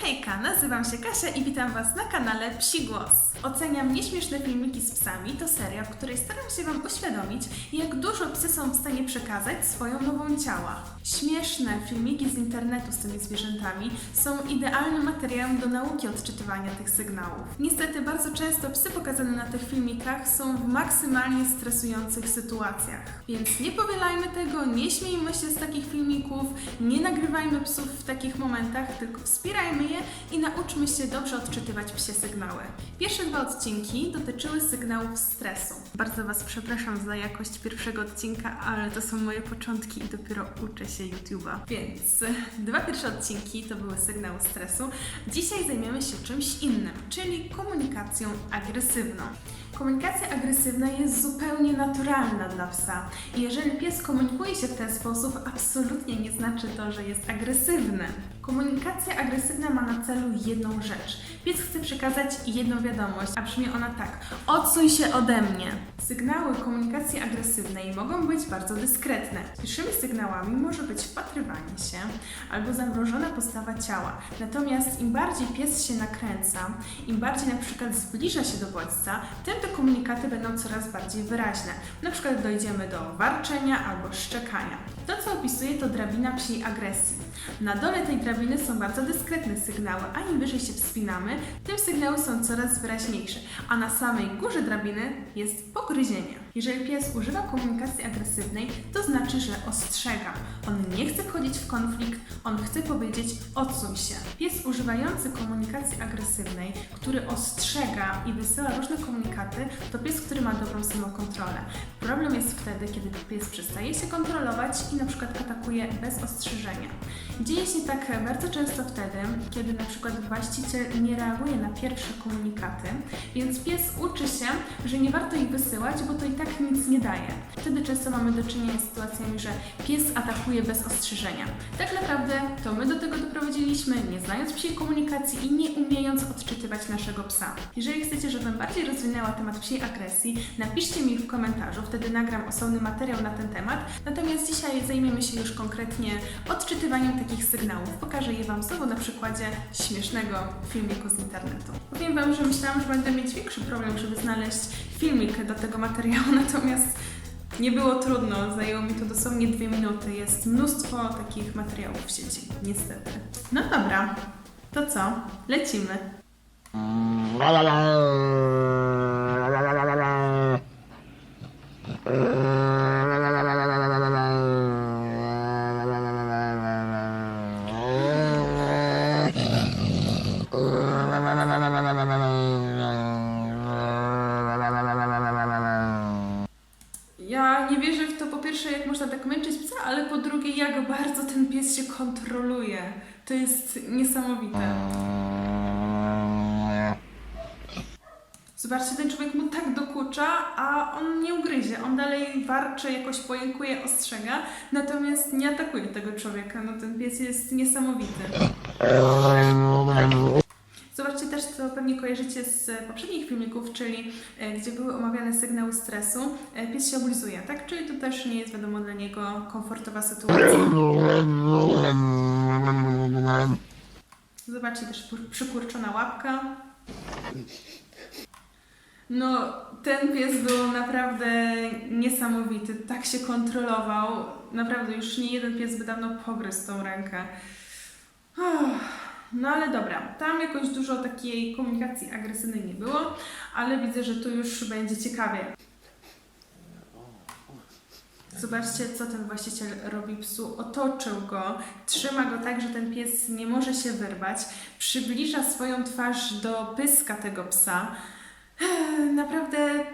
Hejka, nazywam się Kasia i witam Was na kanale Psi Głos. Oceniam nieśmieszne filmiki z psami. To seria, w której staram się Wam uświadomić, jak dużo psy są w stanie przekazać swoją nową ciała. Śmieszne filmiki z internetu z tymi zwierzętami są idealnym materiałem do nauki odczytywania tych sygnałów. Niestety bardzo często psy pokazane na tych filmikach są w maksymalnie stresujących sytuacjach. Więc nie powielajmy tego, nie śmiejmy się z takich filmików, nie nagrywajmy psów w takich momentach, tylko wspierajmy i nauczmy się dobrze odczytywać psie sygnały. Pierwsze dwa odcinki dotyczyły sygnałów stresu. Bardzo Was przepraszam za jakość pierwszego odcinka, ale to są moje początki i dopiero uczę się YouTube'a. Więc e, dwa pierwsze odcinki to były sygnały stresu. Dzisiaj zajmiemy się czymś innym, czyli komunikacją agresywną. Komunikacja agresywna jest zupełnie naturalna dla psa. I jeżeli pies komunikuje się w ten sposób, absolutnie nie znaczy to, że jest agresywny. Komunikacja agresywna ma na celu jedną rzecz. Pies chce przekazać jedną wiadomość, a brzmi ona tak: odsuń się ode mnie. Sygnały komunikacji agresywnej mogą być bardzo dyskretne. Pierwszymi sygnałami może być wpatrywanie się albo zamrożona postawa ciała. Natomiast im bardziej pies się nakręca, im bardziej na przykład zbliża się do bodźca, tym te komunikaty będą coraz bardziej wyraźne. Na przykład dojdziemy do warczenia albo szczekania. To, co opisuję, to drabina psiej agresji. Na dole tej drabiny są bardzo dyskretne sygnały, a im wyżej się wspinamy, tym sygnały są coraz wyraźniejsze, a na samej górze drabiny jest pogryzienie. Jeżeli pies używa komunikacji agresywnej, to znaczy, że ostrzega. On nie chce wchodzić w konflikt, on chce powiedzieć odsuń się. Pies używający komunikacji agresywnej, który ostrzega i wysyła różne komunikaty, to pies, który ma dobrą samokontrolę. Problem jest wtedy, kiedy pies przestaje się kontrolować i na przykład atakuje bez ostrzeżenia. Dzieje się tak bardzo często wtedy, kiedy na przykład właściciel nie reaguje na pierwsze komunikaty, więc pies uczy się, że nie warto ich wysyłać, bo to i tak nic nie daje. Wtedy często mamy do czynienia z sytuacjami, że pies atakuje bez ostrzeżenia. Tak naprawdę to my do tego doprowadziliśmy, nie znając psiej komunikacji i nie umiejąc odczytywać naszego psa. Jeżeli chcecie, żebym bardziej rozwinęła temat psiej agresji, napiszcie mi w komentarzu, wtedy nagram osobny materiał na ten temat. Natomiast dzisiaj zajmiemy się już konkretnie odczytywaniem takich sygnałów. Pokażę je Wam znowu na przykładzie śmiesznego filmiku z internetu. Powiem Wam, że myślałam, że będę mieć większy problem, żeby znaleźć filmik do tego materiału, natomiast nie było trudno, zajęło mi to dosłownie dwie minuty. Jest mnóstwo takich materiałów w sieci, niestety. No dobra, to co? Lecimy. Ja nie pies się kontroluje. To jest niesamowite. Zobaczcie, ten człowiek mu tak dokucza, a on nie ugryzie. On dalej warczy, jakoś pojękuje, ostrzega, natomiast nie atakuje tego człowieka. No ten pies jest niesamowity. Co pewnie kojarzycie z poprzednich filmików, czyli e, gdzie były omawiane sygnały stresu. E, Pies się oblizuje, tak? Czyli to też nie jest wiadomo dla niego komfortowa sytuacja. Zobaczcie też przykurczona łapka. No, ten pies był naprawdę niesamowity. Tak się kontrolował. Naprawdę już nie jeden pies by dawno pogryzł tą rękę. No ale dobra, tam jakoś dużo takiej komunikacji agresywnej nie było, ale widzę, że tu już będzie ciekawie. Zobaczcie, co ten właściciel robi psu. Otoczył go, trzyma go tak, że ten pies nie może się wyrwać, przybliża swoją twarz do pyska tego psa. Naprawdę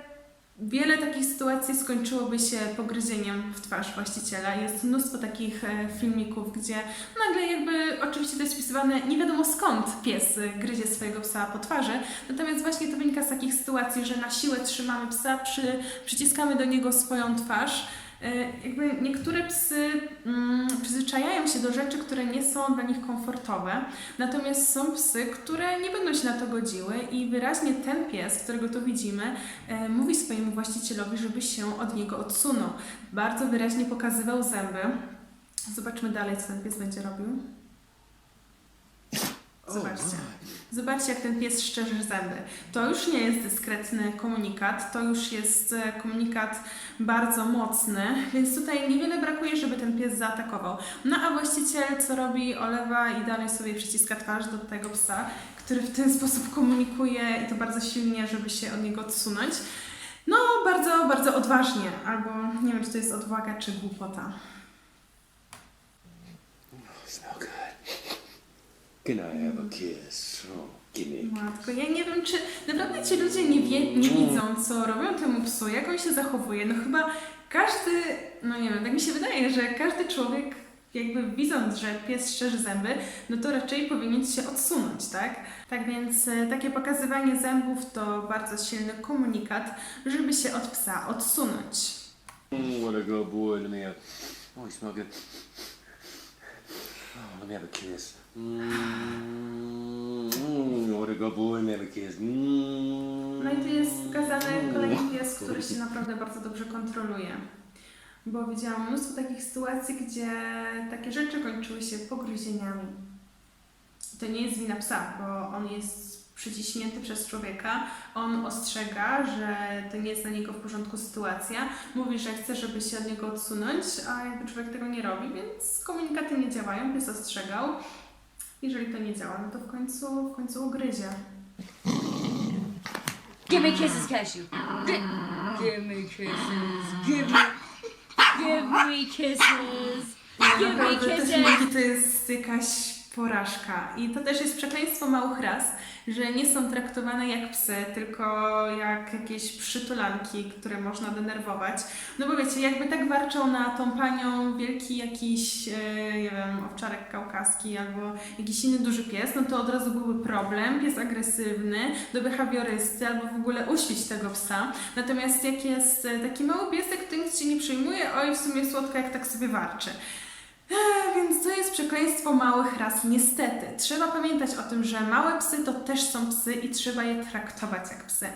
wiele takich sytuacji skończyłoby się pogryzieniem w twarz właściciela. Jest mnóstwo takich e, filmików, gdzie nagle jakby oczywiście to jest wpisywane nie wiadomo skąd pies e, gryzie swojego psa po twarzy, natomiast właśnie to wynika z takich sytuacji, że na siłę trzymamy psa, przy, przyciskamy do niego swoją twarz. E, Jakby niektóre psy mm, przyzwyczajają się do rzeczy, które nie są dla nich komfortowe, natomiast są psy, które nie będą się na to godziły i wyraźnie ten pies, którego tu widzimy, e, mówi swojemu właścicielowi, żeby się od niego odsunął. Bardzo wyraźnie pokazywał zęby. Zobaczmy dalej, co ten pies będzie robił. Zobaczcie. Zobaczcie, jak ten pies szczerzy zęby. To już nie jest dyskretny komunikat, to już jest e, komunikat bardzo mocny, więc tutaj niewiele brakuje, żeby ten pies zaatakował. No a właściciel co robi? Olewa i dalej sobie przyciska twarz do tego psa, który w ten sposób komunikuje i to bardzo silnie, żeby się od niego odsunąć. No, bardzo, bardzo odważnie, albo nie wiem, czy to jest odwaga, czy głupota. Good. Can I have a kiss? Oh, gimme. Matko, ja nie wiem, czy naprawdę ci ludzie nie, wie, nie widzą, co robią temu psu, jak on się zachowuje. No chyba każdy, no nie wiem, tak mi się wydaje, że każdy człowiek jakby widząc, że pies szczerzy zęby, no to raczej powinien się odsunąć, tak? Tak więc e, takie pokazywanie zębów to bardzo silny komunikat, żeby się od psa odsunąć. Mm, what a good boy. Let me have. Oh, you smell good. Oh, let me have a kiss. Mm, mm, me have a kiss. Mm. No i tu jest wskazany kolejny pies, który się naprawdę bardzo dobrze kontroluje. Bo widziałam mnóstwo takich sytuacji, gdzie takie rzeczy kończyły się pogryzieniami. To nie jest wina psa, bo on jest przyciśnięty przez człowieka, on ostrzega, że to nie jest dla niego w porządku sytuacja, mówi, że chce, żeby się od niego odsunąć, a jakby człowiek tego nie robi, więc komunikaty nie działają, pies ostrzegał. Jeżeli to nie działa, no to w końcu, w końcu ugryzie. Give me kisses, Cashew. Gi- give me kisses. Give me. Give me kisses. Give me Naprawdę te kisses. filmiki to jest jakaś porażka. I to też jest przekleństwo małych ras, że nie są traktowane jak psy, tylko jak jakieś przytulanki, które można denerwować. No bo wiecie, jakby tak warczał na tą panią wielki jakiś, e, nie wiem, owczarek kaukaski albo jakiś inny duży pies, no to od razu byłby problem, pies agresywny, do behawiorysty albo w ogóle uśpić tego psa. Natomiast jak jest taki mały piesek, to nic się nie przejmuje, oj w sumie słodko jak tak sobie warczy. Ech, Więc to jest przekleństwo małych ras, niestety. Trzeba pamiętać o tym, że małe psy to też są psy i trzeba je traktować jak psy.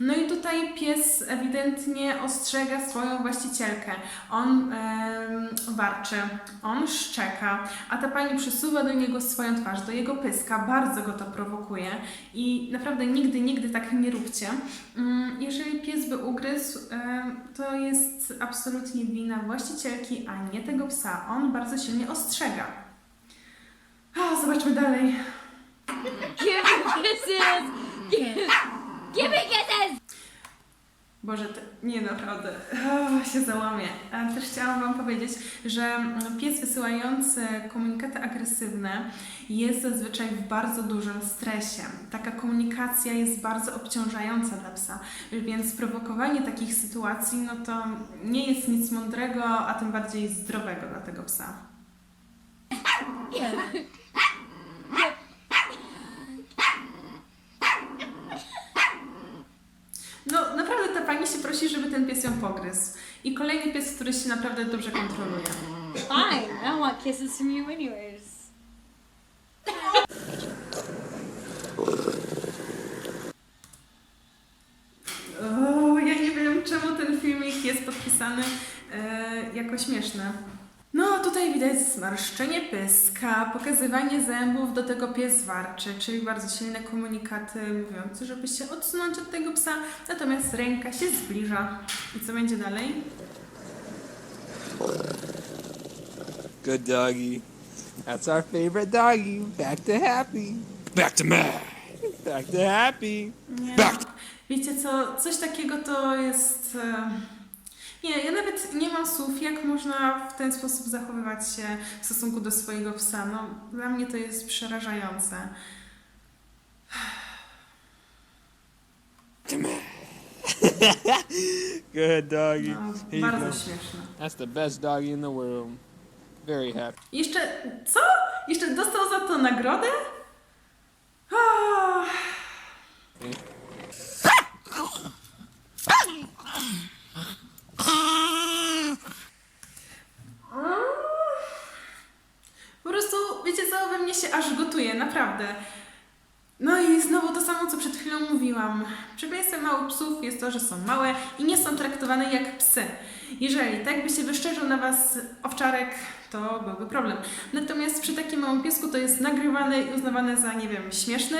No i tutaj pies ewidentnie ostrzega swoją właścicielkę. On em, warczy, on szczeka, a ta pani przysuwa do niego swoją twarz, do jego pyska. Bardzo go to prowokuje i naprawdę nigdy, nigdy tak nie róbcie. Mm, Jeżeli pies by ugryzł, to jest absolutnie wina właścicielki, a nie tego psa. On bardzo silnie ostrzega. A, zobaczmy dalej. Give me kisses. Give me kisses. Boże, to, nie naprawdę, o, się załamie. A też chciałam Wam powiedzieć, że mm, pies wysyłający komunikaty agresywne jest zazwyczaj w bardzo dużym stresie. Taka komunikacja jest bardzo obciążająca dla psa, więc prowokowanie takich sytuacji, no to nie jest nic mądrego, a tym bardziej zdrowego dla tego psa. No, naprawdę ta pani się prosi, żeby ten pies ją pogryzł. Kolejny pies, który się naprawdę dobrze kontroluje. Fine. I want kisses from you, anyways. O, ja nie wiem, czemu ten filmik jest podpisany e, jako śmieszny. No, tutaj widać zmarszczenie pyska, pokazywanie zębów, do tego pies warczy, czyli bardzo silne komunikaty mówiące, żeby się odsunąć od tego psa, natomiast ręka się zbliża. I co będzie dalej? Good doggy. That's our favorite doggy. Back to happy. Back to mad. Back to happy. Nie. Back. Wiecie co, coś takiego to jest... e, Nie, ja nawet nie mam słów, jak można w ten sposób zachowywać się w stosunku do swojego psa. No, dla mnie to jest przerażające. to mad. Good doggy. No, Here you bardzo go. śmieszne. That's the best doggy in the world. Very happy. Jeszcze, co? Jeszcze dostał za to nagrodę? Ah. Po prostu, wiecie co, we mnie się aż gotuje, naprawdę. No i znowu to samo, co przed chwilą mówiłam. Przekleństwem małych psów jest to, że są małe i nie są traktowane jak psy. Jeżeli tak by się wyszczerzył na Was owczarek, to byłby problem. Natomiast przy takim małym piesku to jest nagrywane i uznawane za, nie wiem, śmieszne.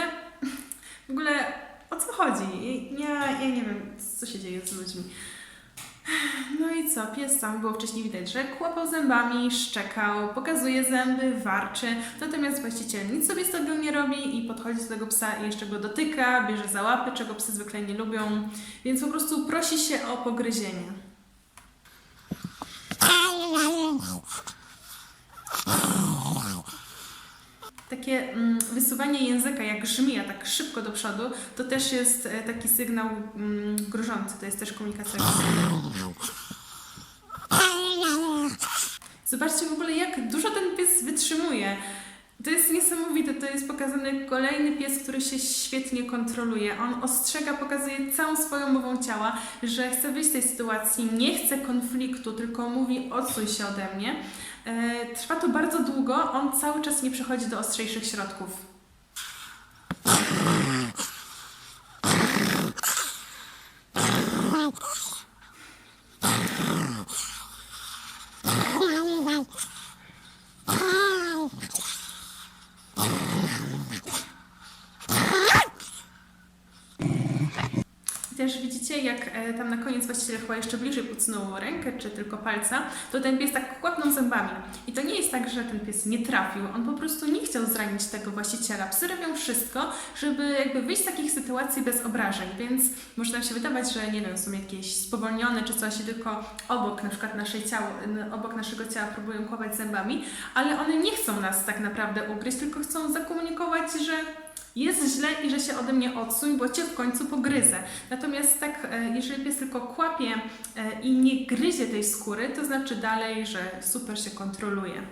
W ogóle o co chodzi? Ja, ja nie wiem, co się dzieje z ludźmi. No i co, pies tam było wcześniej widać, że kłapał zębami, szczekał, pokazuje zęby, warczy, natomiast właściciel nic sobie z tego nie robi i podchodzi do tego psa i jeszcze go dotyka, bierze za łapy, czego psy zwykle nie lubią, więc po prostu prosi się o pogryzienie. Takie mm, wysuwanie języka jak żmija, tak szybko do przodu, to też jest e, taki sygnał mm, grożący, to jest też komunikacja. Zobaczcie w ogóle, jak dużo ten pies wytrzymuje. To jest niesamowite, to jest pokazany kolejny pies, który się świetnie kontroluje. On ostrzega, pokazuje całą swoją mową ciała, że chce wyjść z tej sytuacji, nie chce konfliktu, tylko mówi odsuń się ode mnie. E, trwa to bardzo długo, on cały czas nie przechodzi do ostrzejszych środków. I Też widzicie, jak e, tam na koniec właściciel chyba jeszcze bliżej pucnął rękę, czy tylko palca, to ten pies tak kłapnął zębami. I to nie jest tak, że ten pies nie trafił, on po prostu nie chciał zranić tego właściciela. Psy robią wszystko, żeby jakby wyjść z takich sytuacji bez obrażeń, więc może nam się wydawać, że nie wiem, są jakieś spowolnione czy coś, i tylko obok na przykład naszej ciało, obok naszego ciała próbują kłapać zębami, ale one nie chcą nas tak naprawdę ugryźć, tylko chcą zakomunikować, że jest źle i że się ode mnie odsuń, bo cię w końcu pogryzę. Natomiast tak, e, jeżeli pies tylko kłapie e, i nie gryzie tej skóry, to znaczy dalej, że super się kontroluje.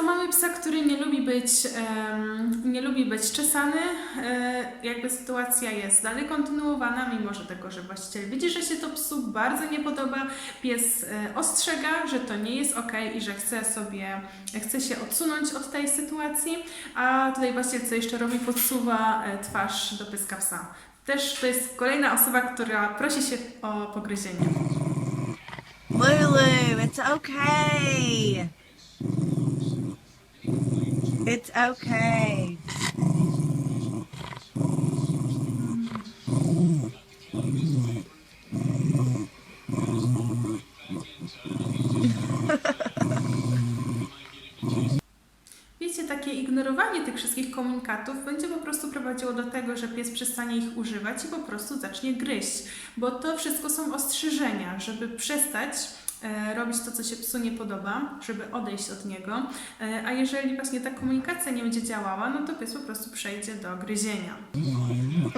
Co, mamy psa, który nie lubi być, em, nie lubi być czesany. E, jakby sytuacja jest dalej kontynuowana, mimo że tego, że właściciel widzi, że się to psu bardzo nie podoba. Pies e, ostrzega, że to nie jest ok i że chce sobie, chce się odsunąć od tej sytuacji, a tutaj właściciel co jeszcze robi, podsuwa e, twarz do pyska psa. Też to jest kolejna osoba, która prosi się o pogryzienie. Lulu, it's okay. It's okay. Takie ignorowanie tych wszystkich komunikatów będzie po prostu prowadziło do tego, że pies przestanie ich używać i po prostu zacznie gryźć, bo to wszystko są ostrzeżenia, żeby przestać robić to, co się psu nie podoba, żeby odejść od niego, e, a jeżeli właśnie ta komunikacja nie będzie działała, no to pies po prostu przejdzie do gryzienia. Lulu.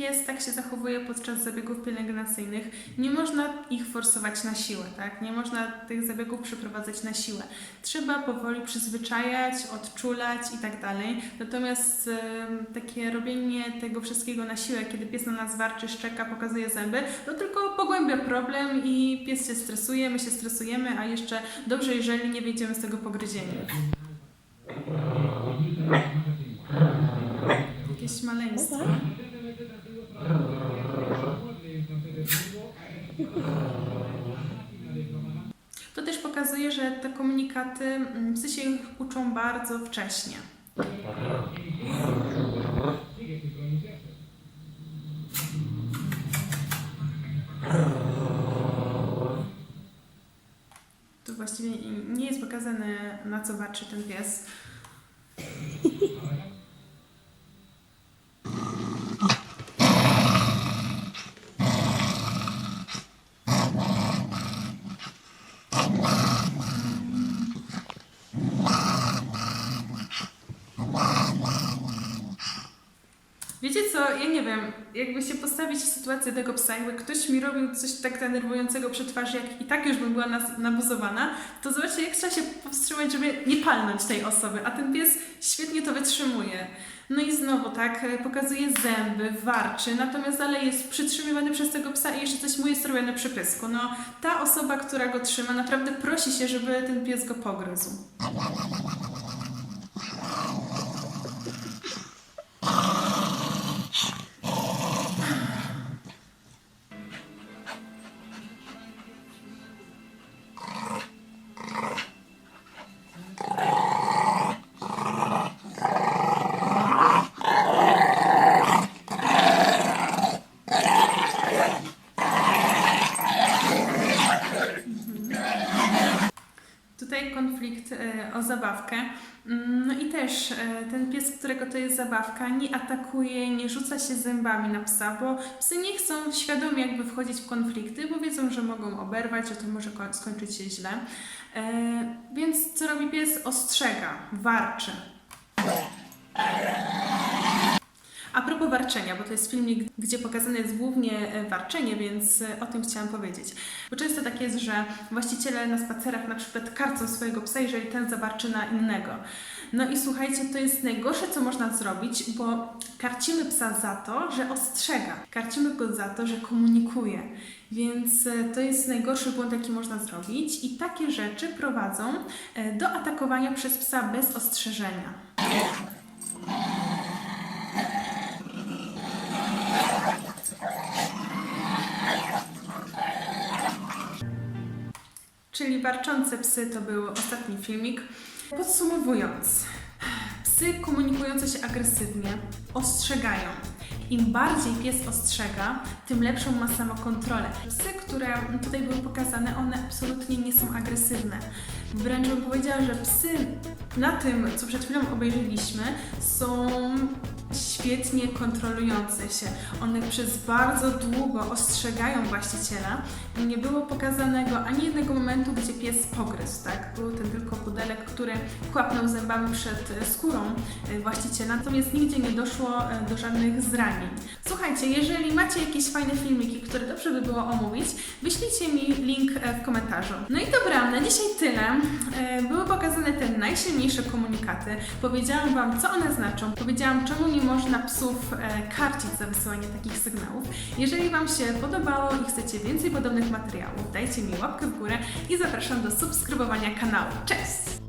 Pies tak się zachowuje podczas zabiegów pielęgnacyjnych, nie można ich forsować na siłę, tak? Nie można tych zabiegów przeprowadzać na siłę. Trzeba powoli przyzwyczajać, odczulać i tak dalej. Natomiast em, takie robienie tego wszystkiego na siłę, kiedy pies na nas warczy, szczeka, pokazuje zęby, to tylko pogłębia problem i pies się stresuje, my się stresujemy, a jeszcze dobrze, jeżeli nie wyjdziemy z tego pogryzienia. Jakieś maleństwo. To też pokazuje, że te komunikaty, mm, psy się ich uczą bardzo wcześnie. Tu właściwie nie jest pokazane, na co warczy ten pies. Wiecie co, ja nie wiem, jakby się postawić w sytuację tego psa, jakby ktoś mi robił coś tak denerwującego przy twarzy, jak i tak już bym była nabuzowana, to zobaczcie, jak trzeba się powstrzymać, żeby nie palnąć tej osoby, a ten pies świetnie to wytrzymuje. No i znowu tak, pokazuje zęby, warczy, natomiast dalej jest przytrzymywany przez tego psa i jeszcze coś mu jest robione przy pysku. No, ta osoba, która go trzyma, naprawdę prosi się, żeby ten pies go pogryzł. Tutaj konflikt e, o zabawkę. Mm, No i też e, ten pies, którego to jest zabawka, nie atakuje, nie rzuca się zębami na psa, bo psy nie chcą świadomie jakby wchodzić w konflikty, bo wiedzą, że mogą oberwać, że to może ko- skończyć się źle. E, Więc co robi pies? Ostrzega, warczy. A propos warczenia, bo to jest filmik, gdzie pokazane jest głównie e, warczenie, więc e, o tym chciałam powiedzieć. Bo często tak jest, że właściciele na spacerach na przykład karcą swojego psa, jeżeli ten zawarczy na innego. No i słuchajcie, to jest najgorsze, co można zrobić, bo karcimy psa za to, że ostrzega. Karcimy go za to, że komunikuje. Więc e, to jest najgorszy błąd, jaki można zrobić i takie rzeczy prowadzą do atakowania przez psa bez ostrzeżenia. Czyli warczące psy to był ostatni filmik. Podsumowując, psy komunikujące się agresywnie ostrzegają. Im bardziej pies ostrzega, tym lepszą ma samokontrolę. Psy, które tutaj były pokazane, one absolutnie nie są agresywne. Wręcz bym powiedziała, że psy na tym, co przed chwilą obejrzeliśmy, są świetnie kontrolujące się. One przez bardzo długo ostrzegają właściciela. Nie było pokazanego ani jednego momentu, gdzie pies pogryzł, tak? Był ten tylko pudelek, który kłapnął zębami przed skórą właściciela, natomiast nigdzie nie doszło e, do żadnych Słuchajcie, jeżeli macie jakieś fajne filmiki, które dobrze by było omówić, wyślijcie mi link e, w komentarzu. No i dobra, na dzisiaj tyle. E, Były pokazane te najsilniejsze komunikaty. Powiedziałam Wam, co one znaczą. Powiedziałam, czemu nie można psów e, karcić za wysyłanie takich sygnałów. Jeżeli Wam się podobało i chcecie więcej podobnych materiałów, dajcie mi łapkę w górę i zapraszam do subskrybowania kanału. Cześć!